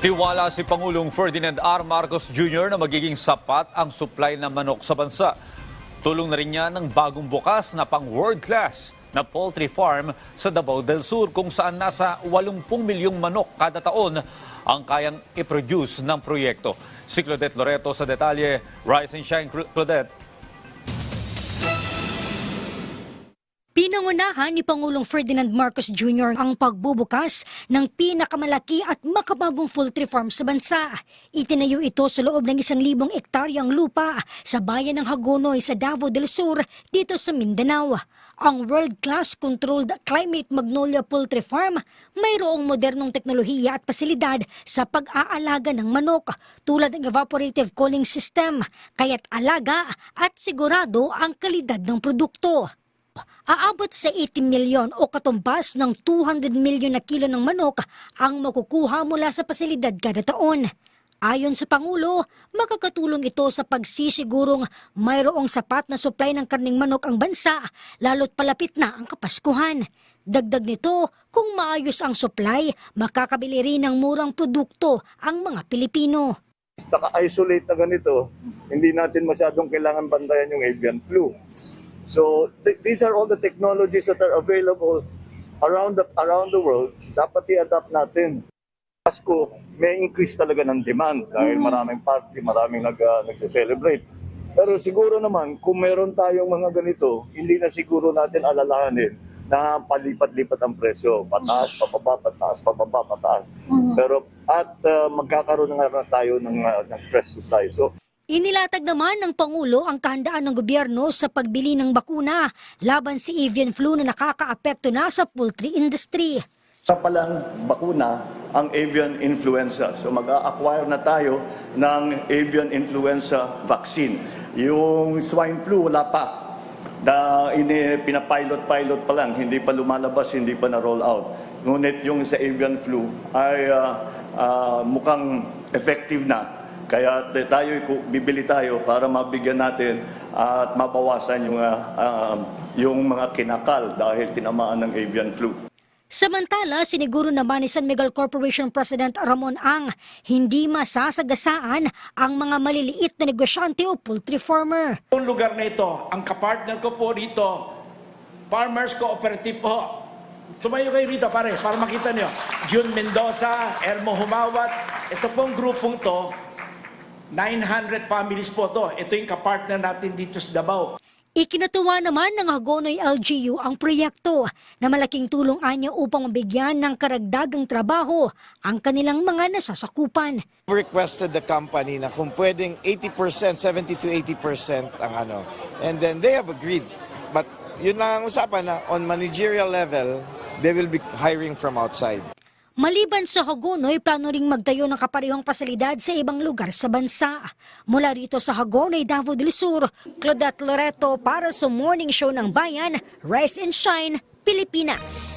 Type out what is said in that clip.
Tiwala si Pangulong Ferdinand R. Marcos Jr. na magiging sapat ang supply ng manok sa bansa. Tulong na rin niya ng bagong bukas na pang world class na poultry farm sa Davao del Sur kung saan nasa 80 milyong manok kada taon ang kayang i-produce ng proyekto. Si Claudette Loreto sa detalye. Rise and shine, Claudette. Pinangunahan ni Pangulong Ferdinand Marcos Jr. ang pagbubukas ng pinakamalaki at makabagong poultry farm sa bansa. Itinayo ito sa loob ng isang libong ektaryang lupa sa bayan ng Hagonoy sa Davao del Sur dito sa Mindanao. Ang world-class controlled climate magnolia poultry farm mayroong modernong teknolohiya at pasilidad sa pag-aalaga ng manok tulad ng evaporative cooling system, kaya't alaga at sigurado ang kalidad ng produkto. Aabot sa 80 milyon o katumbas ng 200 milyon na kilo ng manok ang makukuha mula sa pasilidad kada taon. Ayon sa Pangulo, makakatulong ito sa pagsisigurong mayroong sapat na supply ng karning manok ang bansa lalo't palapit na ang Kapaskuhan. Dagdag nito, kung maayos ang supply, makakabili rin ng murang produkto ang mga Pilipino. naka-isolate na ganito, hindi natin masyadong kailangan bantayan yung avian flu. So th- these are all the technologies that are available around the around the world. Dapat i-adapt natin. Pasko, may increase talaga ng demand dahil maraming party, maraming nag, uh, nagse-celebrate. Pero siguro naman, kung meron tayong mga ganito, hindi na siguro natin alalahanin na palipat-lipat ang presyo. Pataas, pababa, pataas, pababa, pataas. Pero at uh, magkakaroon na nga tayo ng, uh, ng fresh supply. So Inilatag naman ng Pangulo ang kahandaan ng gobyerno sa pagbili ng bakuna laban sa avian flu na nakakaapekto na sa poultry industry. Sa palang bakuna ang avian influenza. So mag-a-acquire na tayo ng avian influenza vaccine. Yung swine flu wala pa. Da, ini, pinapilot-pilot pa lang, hindi pa lumalabas, hindi pa na-roll out. Ngunit yung sa avian flu ay ah, ah, mukhang effective na. Kaya tayo, bibili tayo para mabigyan natin at mabawasan yung, ah, ah, yung mga kinakal dahil tinamaan ng avian flu. Samantala, siniguro naman ni San Miguel Corporation President Ramon Ang, hindi masasagasaan ang mga maliliit na negosyante o poultry farmer. Yung lugar na ito, ang kapartner ko po rito, Farmers Cooperative po. Tumayo kayo rito pare, para makita niyo. June Mendoza, Ermo Humawat, ito pong grupong to, 900 families po to. Ito yung kapartner natin dito sa Davao. Ikinatuwa naman ng Hagonoy LGU ang proyekto na malaking tulong anya upang mabigyan ng karagdagang trabaho ang kanilang mga nasasakupan. requested the company na kung pwedeng 80%, 70 to 80% ang ano. And then they have agreed. But yun lang ang usapan na on managerial level, they will be hiring from outside. Maliban sa Hagonoy, plano ring magtayo ng kaparehong pasilidad sa ibang lugar sa bansa. Mula rito sa Hagonoy, Davao del Sur, Claudette Loreto para sa Morning Show ng Bayan, Rise and Shine, Pilipinas.